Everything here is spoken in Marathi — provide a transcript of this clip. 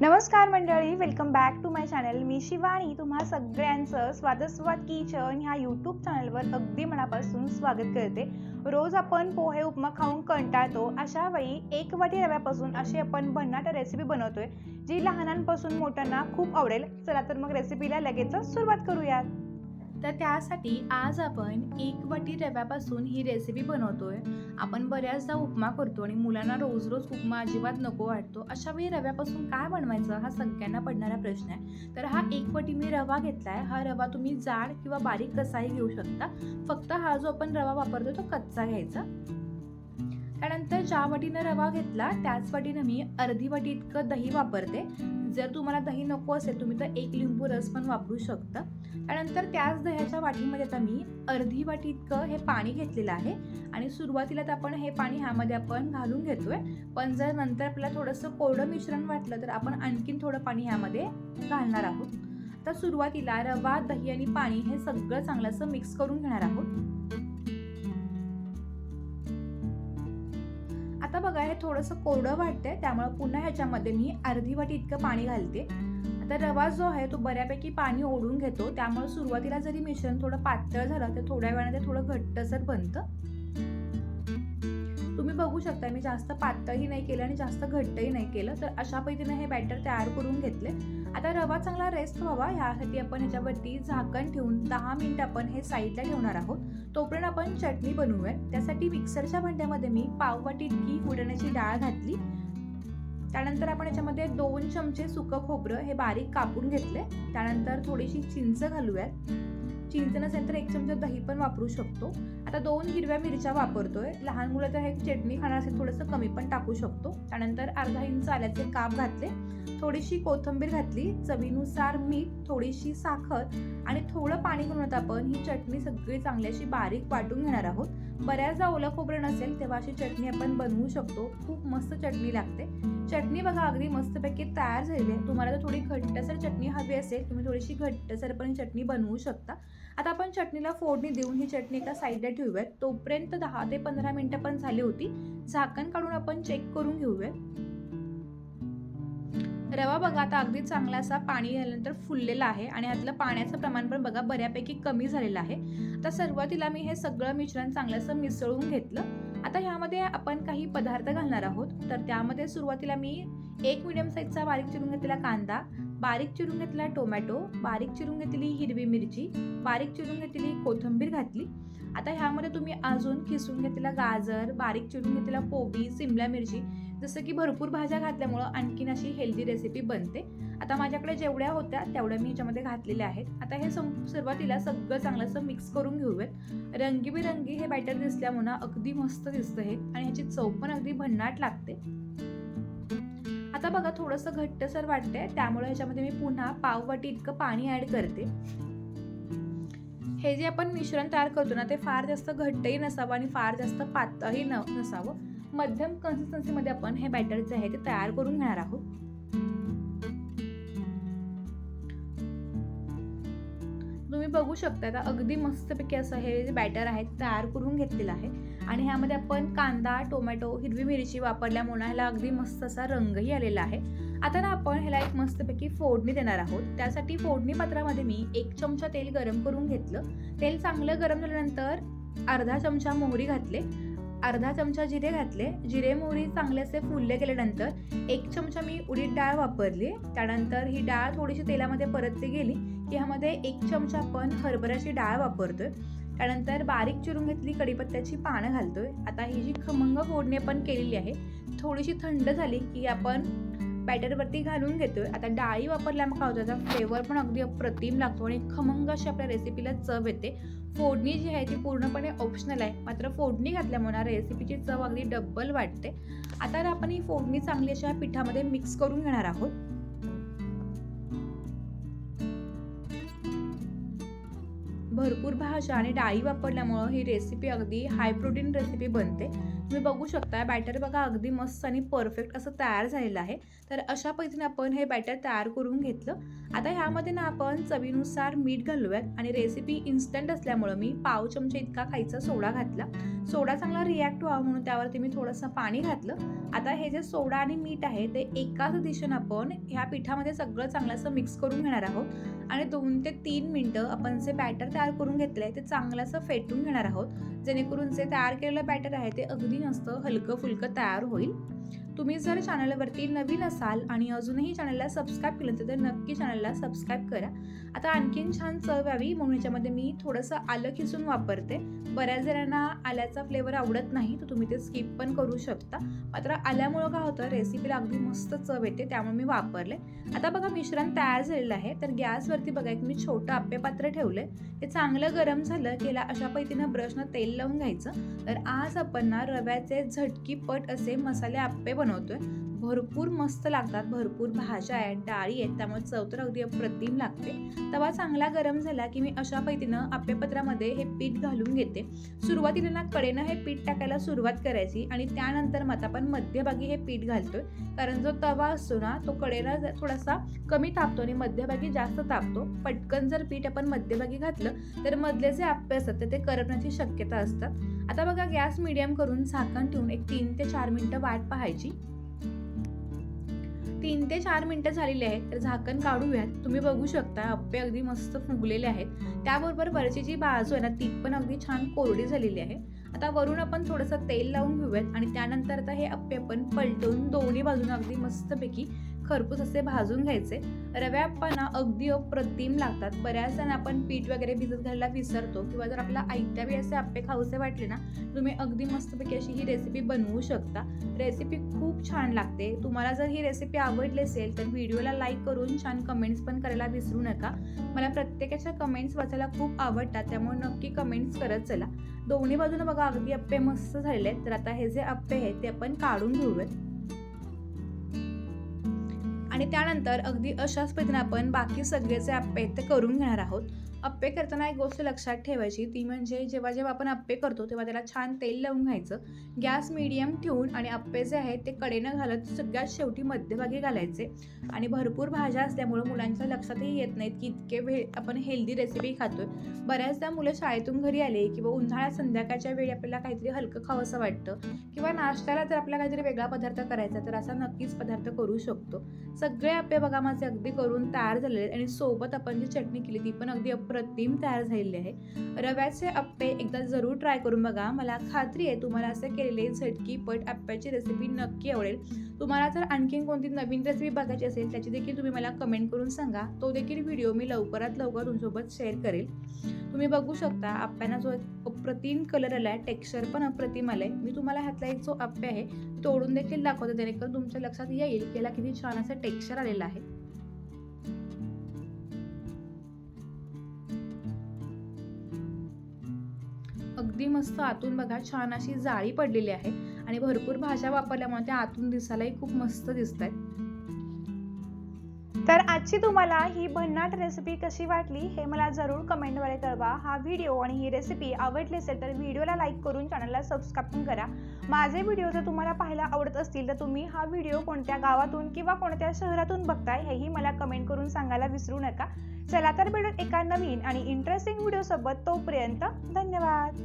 नमस्कार मंडळी welcome back to my channel मी शिवाणी तुम्हा सगळ्यांचं स्वादस्वाद किचन ह्या यूट्यूब चॅनलवर अगदी मनापासून स्वागत करते. रोज आपण पोहे उपमा खाऊन कंटाळतो. अशा वेळी एक वाटी रव्यापासून अशी आपण भन्नाट रेसिपी बनवतोय जी लहानांपासून मोठ्यांना खूप आवडेल. चला तर मग रेसिपीला लगेचच सुरुवात करूयात. तर त्यासाठी आज आपण एक वाटी रव्यापासून ही रेसिपी बनवतोय. आपण बऱ्याचदा उपमा करतो आणि मुलांना रोज रोज उपमा अजिबात नको वाटतो. अशा वेळी रव्यापासून काय बनवायचं हा सगळ्यांना पडणारा प्रश्न आहे. तर हा एक वाटी मी रवा घेतलाय. हा रवा तुम्ही जाड किंवा बारीक कसाही घेऊ शकता. फक्त हा जो आपण रवा वापरतो तो कच्चा घ्यायचा. त्यानंतर ज्या वाटीनं रवा घेतला त्याच वाटीनं मी अर्धी वाटी इतकं दही वापरते. जर तुम्हाला दही नको असेल तुम्ही तर एक लिंबू रस पण वापरू शकता. त्यानंतर त्याच दह्याच्या वाटीमध्ये आता मी अर्धी वाटी इतकं हे पाणी घेतलेलं आहे. आणि सुरुवातीला तर आपण हे पाणी ह्यामध्ये आपण घालून घेतोय. पण जर नंतर आपल्याला थोडंसं कोरडं मिश्रण वाटलं तर आपण आणखीन थोडं पाणी ह्यामध्ये घालणार आहोत. तर सुरुवातीला रवा दही आणि पाणी हे सगळं चांगलं असं मिक्स करून घेणार आहोत. आता बघा हे थोडंसं कोरडं वाटतंय त्यामुळे पुन्हा ह्याच्यामध्ये मी अर्धी वाटी इतकं पाणी घालते. आता रवा जो आहे तो बऱ्यापैकी पाणी ओढून घेतो. त्यामुळे सुरुवातीला जरी मिश्रण थोडं पातळ झालं तर थोड्या वेळाने ते थोडं घट्टसर बनतं. तुम्ही बघू शकता मी जास्त पातळही नाही केलं आणि जास्त घट्टही नाही केलं. तर अशा पद्धतीने हे बॅटर तयार करून घेतले. आता रवा चांगला रेस्ट व्हावा यासाठी आपण ह्याच्यावरती झाकण ठेवून दहा मिनिट आपण हे साईडला ठेवणार आहोत. तोपर्यंत आपण चटणी बनवूयात. त्यासाठी मिक्सरच्या भांड्यामध्ये मी पाव वाटी इतकी फुटण्याची डाळ घातली. त्यानंतर आपण याच्यामध्ये दोन चमचे सुकं खोबरं हे बारीक कापून घेतले. त्यानंतर थोडीशी चिंच घालूयात. चिंच नसेल तर एक चमचा दही पण वापरू शकतो. आता दोन हिरव्या मिरच्या वापरतोय. लहान मुलं तर हे चटणी खाणार असेल थोडंसं कमी पण टाकू शकतो. त्यानंतर अर्धा इंच आल्याचे काप घातले. थोडीशी कोथिंबीर घातली. चवीनुसार मीठ थोडीशी साखर आणि थोडं पाणी घालून आपण ही चटणी सगळी चांगली अशी बारीक वाटून घेणार आहोत. बऱ्याचदा ओलं खोबरं नसेल तेव्हा अशी चटणी आपण बनवू शकतो. खूप मस्त चटणी लागते. चटणी बघा अगदी मस्तपैकी तयार झालेली आहे. तुम्हाला जर थोडी घट्टसर चटणी हवी असेल तुम्ही थोडीशी घट्टसर पण चटणी बनवू शकता. आता आपण चटणीला फोडणी देऊन ही चटणी एका साईडला ठेवूयात. तोपर्यंत दहा ते पंधरा मिनटं पण झाली होती. झाकण काढून आपण चेक करून घेऊयात. रवा बघा आता अगदी चांगला असा पाणी झाल्यानंतर फुललेला आहे आणि यातलं पाण्याचं प्रमाण पण बघा बऱ्यापैकी कमी झालेलं आहे. आता सुरुवातीला मी हे सगळं मिश्रण चांगलं मिसळून घेतलं. आता ह्यामध्ये आपण काही पदार्थ घालणार आहोत. तर त्यामध्ये सुरुवातीला मी एक मिडियम साईजचा बारीक चिरून घेतलेला कांदा बारीक चिरून घेतलेला टोमॅटो बारीक चिरून घेतलेली हिरवी मिरची बारीक चिरून घेतलेली कोथिंबीर घातली. आता ह्यामध्ये तुम्ही अजून खिसून घेतलेला गाजर बारीक चिरून घेतलेला कोबी सिमला मिरची जसं की भरपूर भाज्या घातल्यामुळं आणखीन अशी हेल्दी रेसिपी बनते. आता माझ्याकडे जेवढ्या होत्या तेवढ्या मी ह्याच्यामध्ये घातलेल्या आहेत. आता हे सं सुरुवातीला सगळं चांगलं असं मिक्स करून घेऊयात. रंगीबेरंगी हे बॅटर दिसल्यामुळं अगदी मस्त दिसतं हे आणि ह्याची चव पण अगदी भन्नाट लागते. आता बघा थोडंसं घट्टसर वाटतंय. त्यामुळे ह्याच्यामध्ये मी पुन्हा पाववाटी इतकं पाणी ऍड करते. हे जे आपण मिश्रण तयार करतो ना ते फार जास्त घट्टही नसावं आणि फार जास्त पातळही न नसावं. मध्यम कन्सिस्टन्सीमध्ये आपण हे बॅटर जे आहे ते तयार करून घेणार आहोत. तुम्ही बघू शकता आता अगदी मस्तपैकी असं हे जे बॅटर आहे ते तयार करून घेतलेलं आहे. आणि ह्यामध्ये आपण कांदा टोमॅटो हिरवी मिरची वापरल्यामुळे ह्याला अगदी मस्त असा रंगही आलेला आहे. आता ना आपण ह्याला एक मस्तपैकी फोडणी देणार आहोत. त्यासाठी फोडणी पात्रामध्ये मी एक चमचा तेल गरम करून घेतलं. तेल चांगलं गरम झाल्यानंतर अर्धा चमचा मोहरी घातले. अर्धा चमचा जिरे घातले. जिरे मोहरी चांगले असे फुलले गेल्यानंतर एक चमचा मी उडीद डाळ वापरली. त्यानंतर ही डाळ थोडीशी तेलामध्ये परतली गेली की ह्यामध्ये एक चमचा आपण हरभऱ्याची डाळ वापरतोय. त्यानंतर बारीक चिरून घेतली कडीपत्त्याची पानं घालतोय. आता ही जी खमंग फोडणी आपण केलेली आहे थोडीशी थंड झाली की आपण बॅटरवरती घालून घेतोय. आता डाळी वापरल्यामुळे काय होतं त्याचा फ्लेवर पण अगदी अप्रतिम लागतो आणि खमंग अशी आपल्या रेसिपीला चव येते. फोडणी जी आहे ती पूर्णपणे ऑप्शनल आहे. मात्र फोडणी घातल्यामुळे रेसिपीची चव अगदी डब्बल वाटते. आता आपण ही फोडणी चांगली अशा पिठामध्ये मिक्स करून घेणार आहोत. भरपूर भाज्या आणि डाळी वापरल्यामुळं ही रेसिपी अगदी हाय प्रोटीन रेसिपी बनते. तुम्ही बघू शकता बॅटर बघा अगदी मस्त आणि परफेक्ट असं तयार झालेलं आहे. तर अशा पद्धतीने आपण हे बॅटर तयार करून घेतलं. आता ह्यामध्ये ना आपण चवीनुसार मीठ घालूयात आणि रेसिपी इन्स्टंट असल्यामुळं मी पाव चमचा इतका खायचा सोडा घातला. सोडा चांगला रिॲक्ट व्हावा म्हणून त्यावरती मी थोडंसं पाणी घातलं. आता हे जे सोडा आणि मीठ आहे ते एकाच दिशेनं आपण ह्या पिठामध्ये सगळं चांगलं असं मिक्स करून घेणार आहोत. आणि दोन ते तीन मिनटं आपण जे बॅटर तयार करून घेतलं आहे ते चांगलं असं फेटून घेणार आहोत. जेणेकरून जे तयार केलेलं बॅटर आहे ते अगदी मस्त हलकं फुलकं तयार होईल. तुम्ही जर चॅनलवरती नवीन असाल आणि अजूनही चॅनलला सबस्क्राईब केलं तर नक्की चॅनलला सबस्क्राईब करा. आता आणखीन छान चव यावी म्हणून याच्यामध्ये मी थोडंसं आलं खिसून वापरते. बऱ्याच जणांना आल्याचा फ्लेवर आवडत नाही तर तुम्ही ते स्किप पण करू शकता. मात्र आल्यामुळं काय होतं रेसिपीला अगदी मस्त चव येते त्यामुळे मी वापरले. आता बघा मिश्रण तयार झालेलं आहे. तर गॅसवरती बघा एक मी छोटं आप्पे पात्र ठेवलंय. ते चांगलं गरम झालं केला याला अशा पद्धतीनं ब्रशनं तेल लावून घ्यायचं. तर आज आपण ना रव्याचे झटकीपट असे मसाले आप्पे बनवतोय भरपूर मस्त लागतात भरपूर भाज्या आहेत डाळी आहेत त्यामुळे चव तर अगदी अप्रतिम लागते. तवा चांगला गरम झाला की मी अशा पद्धतीनं आप्यपत्रामध्ये हे पीठ घालून घेते. सुरुवातीला ना कडेनं हे पीठ टाकायला सुरुवात करायची आणि त्यानंतर मग आता आपण मध्यभागी हे पीठ घालतोय. कारण जो तवा असतो ना तो कडेला थोडासा कमी तापतो आणि मध्यभागी जास्त तापतो. पटकन जर पीठ आपण मध्यभागी घातलं तर मधले जे आप्पे असतात ते- ते करपण्याची शक्यता असतात. आता बघा गॅस मिडियम करून झाकण ठेवून एक तीन ते चार मिनिटं वाट पाहायची. तीन ते चार मिनिटं झालेली आहेत तर झाकण काढूयात. तुम्ही बघू शकता अप्पे अगदी मस्त फुगलेले आहेत. त्याबरोबर वरची जी बाजू आहे ना ती पण अगदी छान कोरडी झालेली आहे. आता वरून आपण थोडंसं तेल लावून घेऊयात आणि त्यानंतर आता हे अप्पे आपण पलटवून दोन्ही बाजूने अगदी मस्तपैकी खरपूस असे भाजून घ्यायचे. रव्या आप्पांना अगदी अप्रतिम लागतात. बऱ्याच जण आपण पीठ वगैरे भिजत घालायला विसरतो किंवा जर आपला आयत्या वेळी असे आप्पे खाऊसे वाटले ना तुम्ही अगदी मस्तपैकी अशी ही रेसिपी बनवू शकता. रेसिपी खूप छान लागते. तुम्हाला जर ही रेसिपी आवडली असेल तर व्हिडिओला लाईक करून छान कमेंट्स पण करायला विसरू नका. मला प्रत्येकाच्या कमेंट्स वाचायला खूप आवडतात त्यामुळे नक्की कमेंट्स करत चला. दोन्ही बाजूने बघा अगदी अप्पे मस्त झालेले आहेत. तर आता हे जे अप्पे आहेत ते आपण काढून घेऊयात. आणि त्यानंतर अगदी अशाच पद्धतीने आपण बाकी सगळेचे अप्पे आहेत ते करून घेणार आहोत. अप्पे करताना एक गोष्ट लक्षात ठेवायची ती म्हणजे जेव्हा जेव्हा आपण अप्पे करतो तेव्हा त्याला छान तेल लावून घ्यायचं. गॅस मिडियम ठेवून आणि अप्पे जे आहेत ते कडेनं घालत सगळ्यात शेवटी मध्यभागी घालायचे. आणि भरपूर भाज्या असल्यामुळं मुलांच्या लक्षातही येत नाहीत की इतके वे आपण हेल्दी रेसिपी खातोय. बऱ्याचदा मुलं शाळेतून घरी आले किंवा उन्हाळ्यात संध्याकाळच्या वेळी आपल्याला काहीतरी हलकं खावंसं वाटतं किंवा नाश्त्याला जर आपल्याला काहीतरी वेगळा पदार्थ करायचा तर असा नक्कीच पदार्थ करू शकतो. सगळे अप्पे बघा माझे अगदी करून तयार झालेले आहेत आणि सोबत आपण जी चटणी केली ती पण अगदी अप्रतिम तयार झालेली आहे. रव्याचे अप्पे एकदा जरूर ट्राय करून बघा. मला खात्री आहे तुम्हाला असे केलेले झटकी पट आप्याची रेसिपी नक्की आवडेल. तुम्हाला जर आणखीन कोणती नवीन रेसिपी बघायची असेल त्याची देखील तुम्ही मला कमेंट करून सांगा. तो देखील व्हिडिओ मी लवकरात लवकर तुमच्यासोबत शेअर करेल. तुम्ही बघू शकता आप्यांना जो एक अप्रतिम कलर आला आहे टेक्स्चर पण अप्रतिम आलं आहे मी तुम्हाला ह्यातला एक जो आप्पे आहे तोडून देखील दाखवते जेणेकरून तुमच्या लक्षात येईल की याला किती छान असं टेक्स्चर आलेलं आहे. अगदी मस्त आतून बघा छान अशी जाळी पडलेली आहे. आणि भरपूर भाज्या वापरल्यामुळे त्या आतून दिसायलाही खूप मस्त दिसत आहेत तर आजची तुम्हाला ही भन्नाट रेसिपी कशी वाटली हे मला जरूर कमेंटद्वारे कळवा. हा व्हिडिओ आणि ही रेसिपी आवडली असेल तर व्हिडिओला लाईक करून चॅनलला सबस्क्राईब पण करा. माझे व्हिडिओ जर तुम्हाला पाहायला आवडत असतील तर तुम्ही हा व्हिडिओ कोणत्या गावातून किंवा कोणत्या शहरातून बघताय हेही मला कमेंट करून सांगायला विसरू नका. चला तर भेटून एका नवीन आणि इंटरेस्टिंग व्हिडिओसोबत तोपर्यंत धन्यवाद.